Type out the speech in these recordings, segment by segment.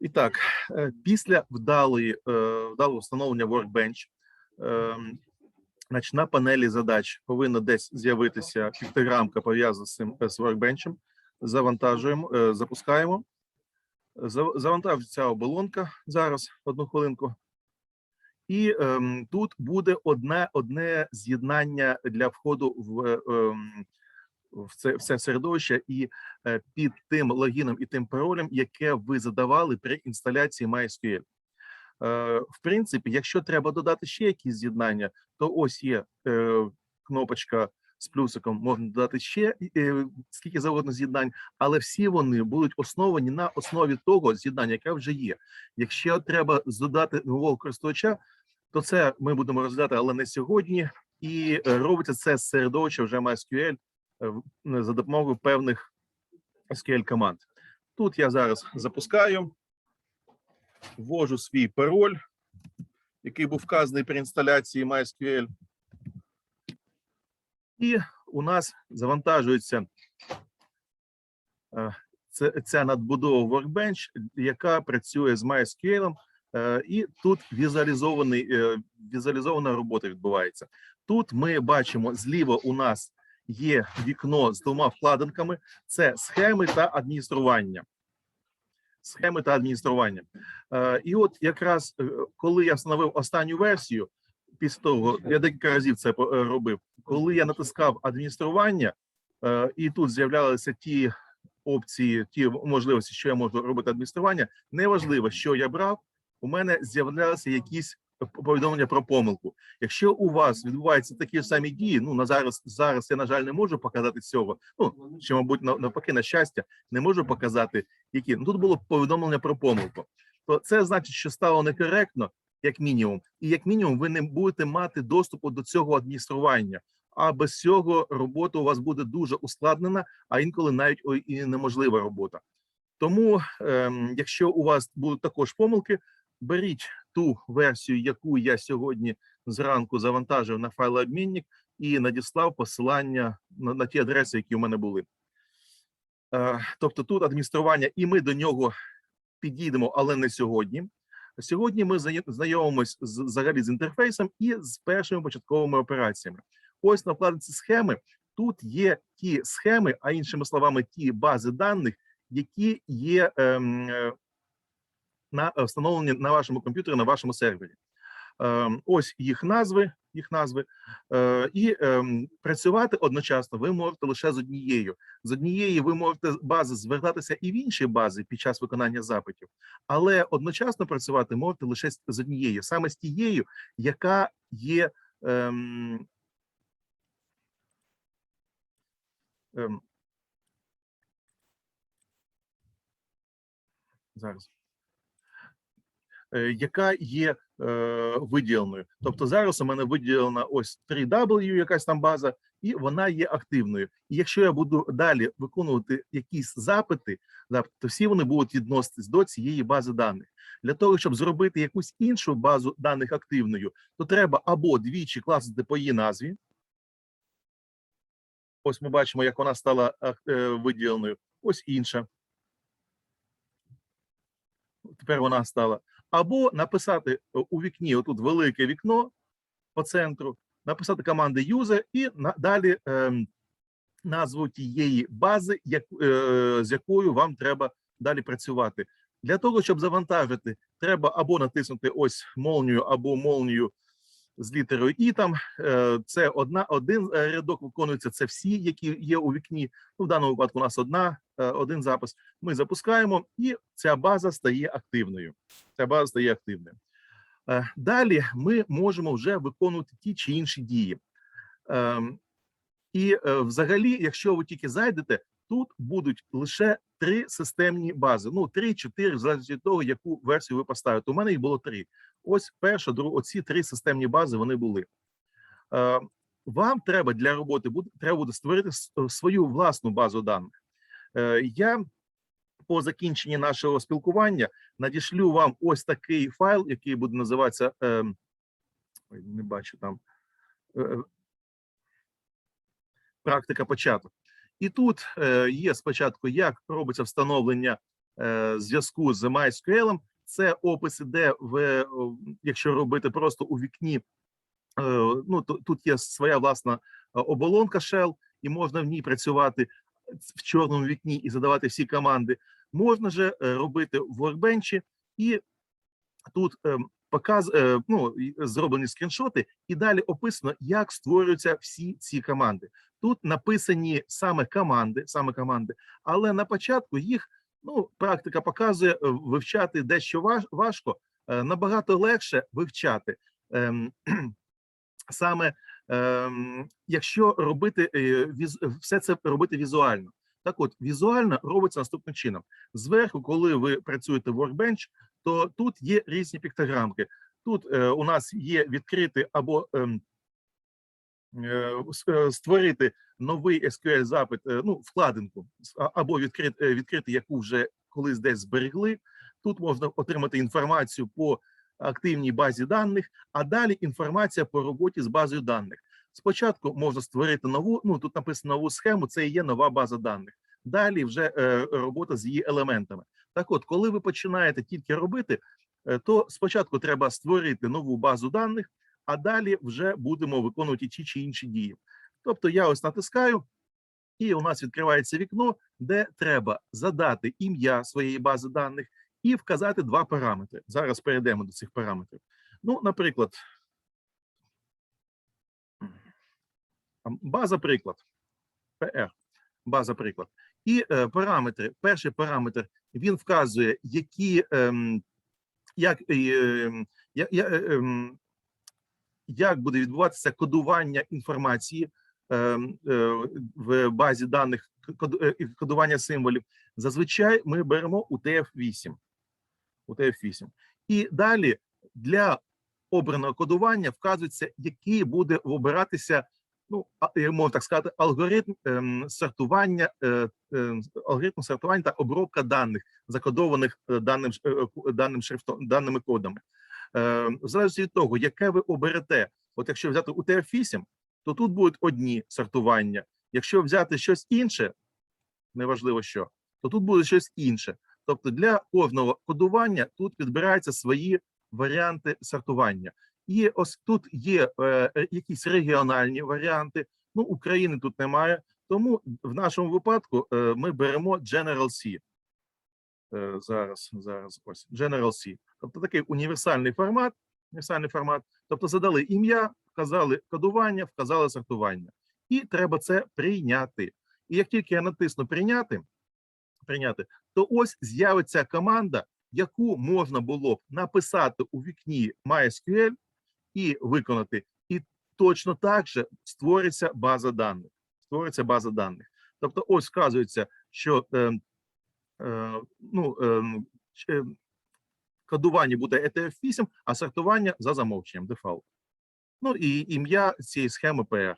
І так, е, після вдалої, е, вдалого встановлення Workbench, значить, на панелі задач повинна десь з'явитися піктограмка пов'язана з цим з Workbench. Завантажуємо, е, запускаємо. За- Завантажується ця оболонка зараз, одну хвилинку. І ем, тут буде одне, одне з'єднання для входу в, ем, в це, в це середовище, і е, під тим логіном і тим паролем, яке ви задавали при інсталяції MySQL. Е, В принципі, якщо треба додати ще якісь з'єднання, то ось є е, кнопочка з плюсиком, можна додати ще скільки завгодно з'єднань, але всі вони будуть основані на основі того з'єднання, яке вже є. Якщо треба додати нового користувача, то це ми будемо розглядати, але не сьогодні. І робиться це з середовища вже MySQL за допомогою певних SQL команд. Тут я зараз запускаю, ввожу свій пароль, який був вказаний при інсталяції MySQL. І у нас завантажується е, ця надбудова Workbench, яка працює з MySQL, е, і тут е, візуалізована робота відбувається. Тут ми бачимо зліва у нас є вікно з двома вкладинками: це схеми та адміністрування. Схеми та адміністрування. Е, І от якраз е, коли я встановив останню версію, після того я декілька разів це е, робив. Коли я натискав адміністрування, і тут з'являлися ті опції, ті можливості, що я можу робити адміністрування. Неважливо, що я брав, у мене з'являлися якісь повідомлення про помилку. Якщо у вас відбуваються такі самі дії, ну на зараз зараз я на жаль не можу показати цього. Ну чи мабуть нав- навпаки, на щастя, не можу показати, які ну тут було повідомлення про помилку. То це значить, що стало некоректно, як мінімум, і як мінімум, ви не будете мати доступу до цього адміністрування. А без цього робота у вас буде дуже ускладнена, а інколи навіть і неможлива робота. Тому, ем, якщо у вас будуть також помилки, беріть ту версію, яку я сьогодні зранку завантажив на файлообмінник і надіслав посилання на, на ті адреси, які у мене були. Е, тобто тут адміністрування, і ми до нього підійдемо, але не сьогодні. Сьогодні ми знайомимось з взагалі з інтерфейсом і з першими початковими операціями. Ось на вкладці схеми тут є ті схеми, а іншими словами, ті бази даних, які є ем, на е, встановлені на вашому комп'ютері, на вашому сервері. Ось їх назви, їх назви, е, і працювати одночасно ви можете лише з однією. З однієї ви можете бази звертатися і в інші бази під час виконання запитів, але одночасно працювати можете лише з однією, саме з тією, яка є. Ем, ем, зараз. Е, яка є е, виділеною. Тобто зараз у мене виділена ось 3W, якась там база, і вона є активною. І якщо я буду далі виконувати якісь запити, то всі вони будуть відноситись до цієї бази даних. Для того, щоб зробити якусь іншу базу даних активною, то треба або двічі класити по її назві. Ось ми бачимо, як вона стала е, виділеною. Ось інша. Тепер вона стала. Або написати е, у вікні, отут велике вікно по центру, написати команди user і на, далі ем, назву тієї бази, як, е, з якою вам треба далі працювати. Для того, щоб завантажити, треба або натиснути ось молнію, або молнію з літерою І там. Е, це одна, один е, рядок виконується, це всі, які є у вікні. Ну, в даному випадку у нас одна, е, один запис. Ми запускаємо, і ця база стає активною. Ця база стає активною. Далі ми можемо вже виконувати ті чи інші дії. Ем, І взагалі, якщо ви тільки зайдете, тут будуть лише три системні бази. Ну, три-чотири, в залежності від того, яку версію ви поставите. У мене їх було три. Ось перша, друга, оці три системні бази вони були. Е, Вам треба для роботи буде треба буде створити свою власну базу даних. Е, Я по закінченні нашого спілкування надішлю вам ось такий файл, який буде називатися. ем, ой, не бачу там. е, Практика початок. І тут е, є спочатку, як робиться встановлення е, зв'язку з MySQL. Це опис іде в якщо робити просто у вікні. е, Ну тут є своя власна оболонка Shell, і можна в ній працювати в чорному вікні і задавати всі команди. Можна же робити в Workbench, і тут показ, ну, зроблені скріншоти, і далі описано, як створюються всі ці команди. Тут написані саме команди, саме команди, але на початку їх ну, практика показує е, вивчати дещо важко, е, набагато легше вивчати. Ем, саме ем, якщо робити е, все це робити візуально. Так от, візуально робиться наступним чином. Зверху, коли ви працюєте в Workbench, то тут є різні піктограмки. Тут у нас є відкрити або ем, створити новий SQL запит, е, ну, вкладинку, або відкрити, е, відкрити, яку вже колись десь зберегли. Тут можна отримати інформацію по активній базі даних, а далі інформація по роботі з базою даних. Спочатку можна створити нову, ну тут написано нову схему, це і є нова база даних. Далі вже е, робота з її елементами. Так от, коли ви починаєте тільки робити, е, то спочатку треба створити нову базу даних, а далі вже будемо виконувати ті чи інші дії. Тобто я ось натискаю, і у нас відкривається вікно, де треба задати ім'я своєї бази даних і вказати два параметри. Зараз перейдемо до цих параметрів. Ну, наприклад, база приклад, PR, база приклад. І е, параметри. Перший параметр він вказує, які ем, як, ем, я, я, ем, як буде відбуватися кодування інформації ем, е, в базі даних, е, кодування символів. Зазвичай ми беремо UTF-8. UTF-8. І далі для обраного кодування вказується, який буде обиратися, ну, я так сказати, алгоритм ем, сортування, е, алгоритм сортування та обробка даних, закодованих даним, даним шрифтом, даними кодами. Е, в залежності від того, яке ви оберете, от якщо взяти UTF-8, то тут будуть одні сортування. Якщо взяти щось інше, неважливо що, то тут буде щось інше. Тобто для кожного кодування тут підбираються свої варіанти сортування. І ось тут є е, е, якісь регіональні варіанти. Ну, України тут немає, тому в нашому випадку е, ми беремо General C. Е, зараз, зараз ось General C. Тобто такий універсальний формат. Універсальний формат. Тобто задали ім'я, вказали кодування, вказали сортування. І треба це прийняти. І як тільки я натисну прийняти, прийняти, то ось з'явиться команда, яку можна було б написати у вікні MySQL і виконати. І точно так же створиться база даних. Створиться база даних. Тобто, ось вказується, що е, е, ну, е, ч- е, кодування буде ETF8, а сортування за замовченням дефолт. Ну і ім'я цієї схеми PR.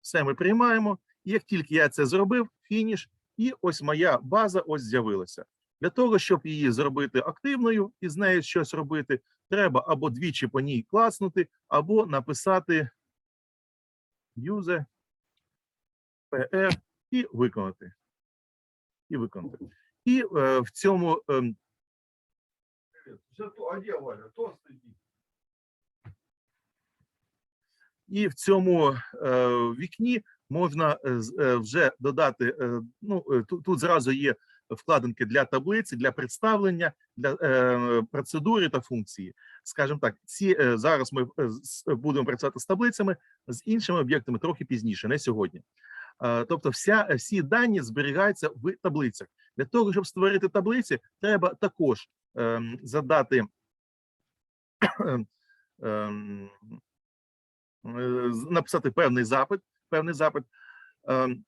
Все ми приймаємо. Як тільки я це зробив, фініш, і ось моя база ось з'явилася. Для того, щоб її зробити активною і з нею щось робити, треба або двічі по ній класнути, або написати use PR і виконати. І виконати. І е, в цьому ем? То. І в цьому е, вікні можна е, е, вже додати. е, Ну е, тут, тут зразу є вкладинки для таблиці, для представлення, для е, процедури та функції. Скажімо так, ці е, зараз ми е, будемо працювати з таблицями з іншими об'єктами трохи пізніше, не сьогодні. Е, Тобто, вся всі дані зберігаються в таблицях. Для того, щоб створити таблиці, треба також ем, задати. ем, е, написати певний запит, певний запит. Ем,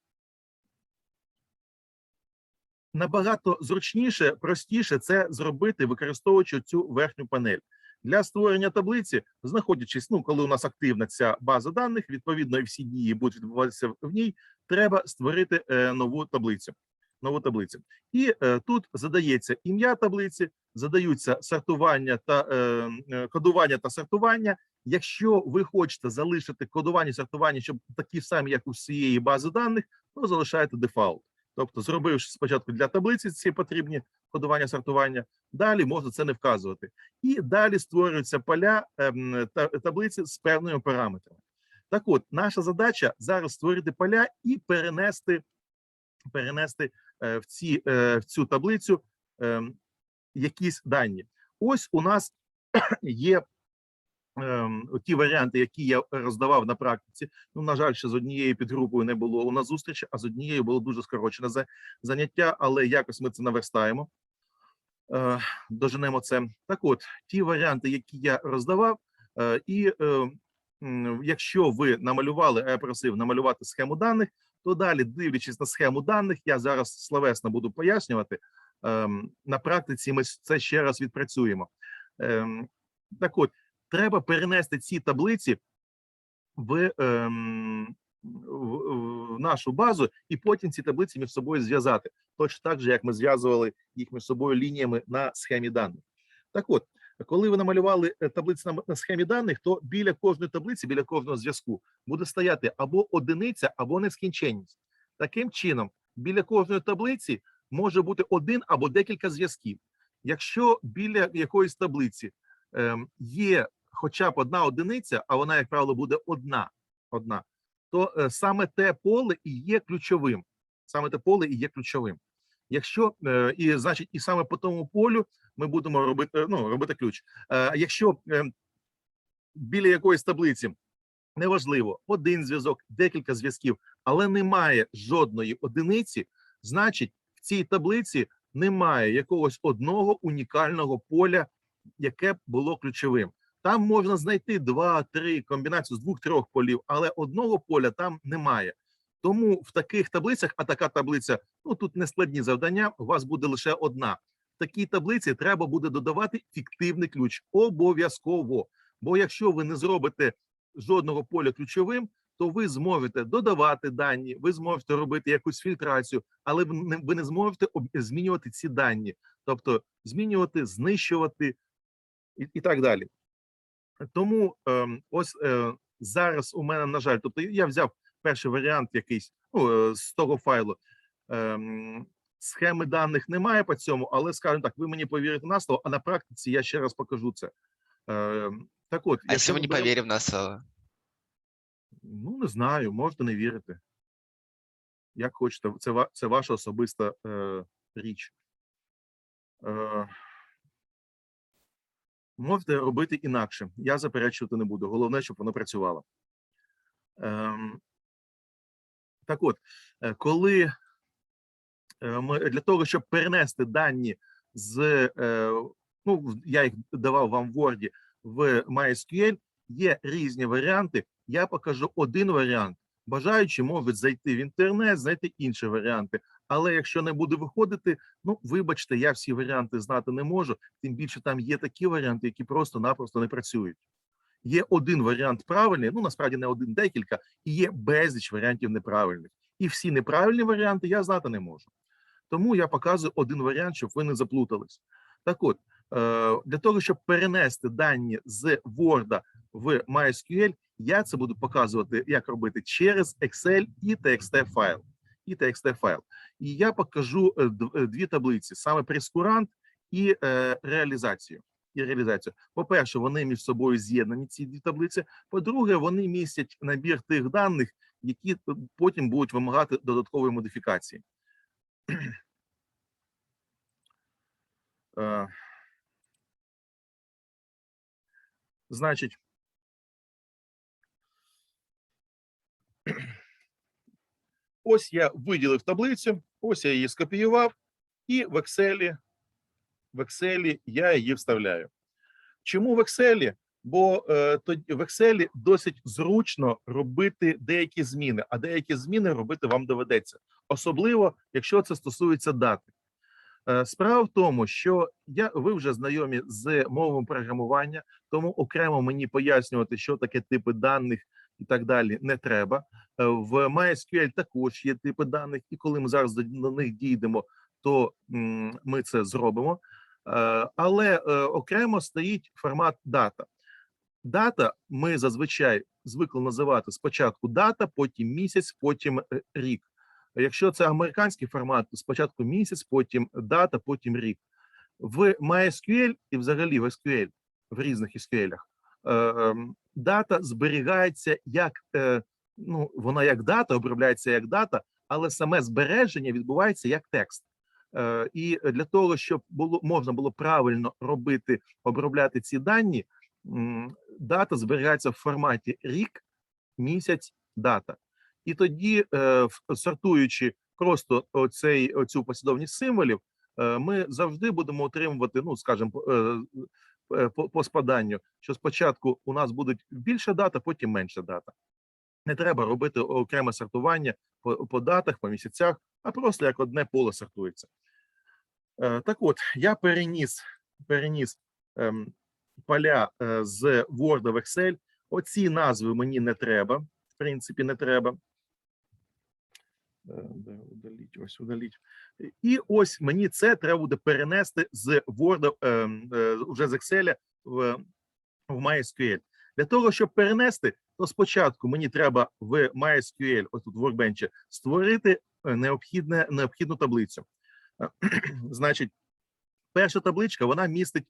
Набагато зручніше, простіше це зробити, використовуючи цю верхню панель. Для створення таблиці, знаходячись, ну коли у нас активна ця база даних, відповідно, і всі дії будуть відбуватися в ній, треба створити е, нову таблицю. Нову таблицю. І е, тут задається ім'я таблиці, задаються сортування та е, кодування та сортування. Якщо ви хочете залишити кодування сортування, щоб такі самі, як у всієї бази даних, то залишаєте дефолт. Тобто, зробивши спочатку для таблиці ці потрібні кодування сортування, далі можна це не вказувати. І далі створюються поля ем, та- таблиці з певними параметрами. Так от, наша задача зараз створити поля і перенести, перенести е, в, ці, е, в цю таблицю ем, якісь дані. Ось у нас є ем, ті варіанти, які я роздавав на практиці. Ну, на жаль, ще з однією підгрупою не було у нас зустрічі, а з однією було дуже скорочене за- заняття, але якось ми це наверстаємо. Е, доженемо це. Так от, ті варіанти, які я роздавав, і е, м, якщо ви намалювали, я просив намалювати схему даних, то далі, дивлячись на схему даних, я зараз словесно буду пояснювати. Ем, На практиці ми це ще раз відпрацюємо. Ем, Так от, треба перенести ці таблиці ем, в, в нашу базу, і потім ці таблиці між собою зв'язати. Точно так же, як ми зв'язували їх між собою лініями на схемі даних. Так от, коли ви намалювали е, таблиці на, схемі даних, то біля кожної таблиці, біля кожного зв'язку буде стояти або одиниця, або нескінченність. Таким чином, біля кожної таблиці може бути один або декілька зв'язків. Якщо біля якоїсь таблиці ем, є хоча б одна одиниця, а вона, як правило, буде одна, одна, то е, саме те поле і є ключовим. Саме те поле і є ключовим. Якщо е, і значить, і саме по тому полю ми будемо робити, ну, робити ключ. Е, якщо е, біля якоїсь таблиці неважливо, один зв'язок, декілька зв'язків, але немає жодної одиниці, значить, в цій таблиці немає якогось одного унікального поля, яке було ключовим. Там можна знайти два, три комбінацію з двох-трьох полів, але одного поля там немає. Тому в таких таблицях, а така таблиця, ну тут не складні завдання, у вас буде лише одна. В такій таблиці треба буде додавати фіктивний ключ обов'язково. Бо якщо ви не зробите жодного поля ключовим, то ви зможете додавати дані, ви зможете робити якусь фільтрацію, але ви не, зможете змінювати ці дані, тобто змінювати, знищувати і, і так далі. Тому ем, ось е, зараз у мене, на жаль, тобто я взяв перший варіант якийсь ну, е, з того файлу. Ем, схеми даних немає по цьому, але скажімо так, ви мені повірите на слово, а на практиці я ще раз покажу це. Ем, так от, А если мы ми не беремо- поверим на слово? Ну, не знаю, можете не вірити. Як хочете, це, це ваша особиста е, річ. Е, можете робити інакше. Я заперечувати не буду. Головне, щоб воно працювало. Ем, так от, е, коли е, ми для того, щоб перенести дані з е, ну, я їх давав вам в Word, в MySQL, є різні варіанти. Я покажу один варіант. Бажаючі можуть зайти в інтернет, знайти інші варіанти. Але якщо не буде виходити, ну вибачте, я всі варіанти знати не можу. Тим більше там є такі варіанти, які просто-напросто не працюють. Є один варіант правильний, ну насправді не один, декілька, і є безліч варіантів неправильних. І всі неправильні варіанти я знати не можу. Тому я показую один варіант, щоб ви не заплутались. Так от, е, для того, щоб перенести дані з Word в MySQL, я це буду показувати, як робити через Excel і TXT файл. І TXT файл. І я покажу е, е, дві таблиці: саме прескурант і реалізацію. І реалізацію. По-перше, вони між собою з'єднані ці дві таблиці. По-друге, вони містять набір тих даних, які потім будуть вимагати додаткової модифікації. Е, Значить, ось я виділив таблицю, ось я її скопіював, і в Excel, в Excel я її вставляю. Чому в Excel? Бо е, тоді в Excel досить зручно робити деякі зміни, а деякі зміни робити вам доведеться, особливо якщо це стосується дати. Е, Справа в тому, що я ви вже знайомі з мовами програмування, тому окремо мені пояснювати, що таке типи даних і так далі, не треба. Е, В MySQL також є типи даних, і коли ми зараз до них дійдемо, то ми це зробимо. Е, Але е, окремо стоїть формат дата. Дата ми зазвичай звикли називати спочатку дата, потім місяць, потім рік. Якщо це американський формат, то спочатку місяць, потім дата, потім рік. В MySQL і взагалі в SQL, в різних SQL, е, ем, дата зберігається як ну, вона як дата, обробляється як дата, але саме збереження відбувається як текст. Е, І для того, щоб було можна було правильно робити, обробляти ці дані, дата зберігається в форматі рік, місяць, дата. І тоді, е, сортуючи просто оцей, оцю послідовність символів, е, ми завжди будемо отримувати, ну скажімо, по- по, по спаданню, що спочатку у нас будуть більша дата, потім менша дата. Не треба робити окреме сортування по, по датах, по місяцях, а просто як одне поле сортується. Е, Так от, я переніс, переніс ем, поля е, з Word в Excel. Оці назви мені не треба, в принципі, не треба. Е, удаліть, ось удаліть. І ось мені це треба буде перенести з Word, ем, е, вже з Excel в, в MySQL. Для того, щоб перенести, то спочатку мені треба в MySQL, ось тут в Workbench, створити е, необхідне, необхідну таблицю. Е, Значить, перша табличка вона містить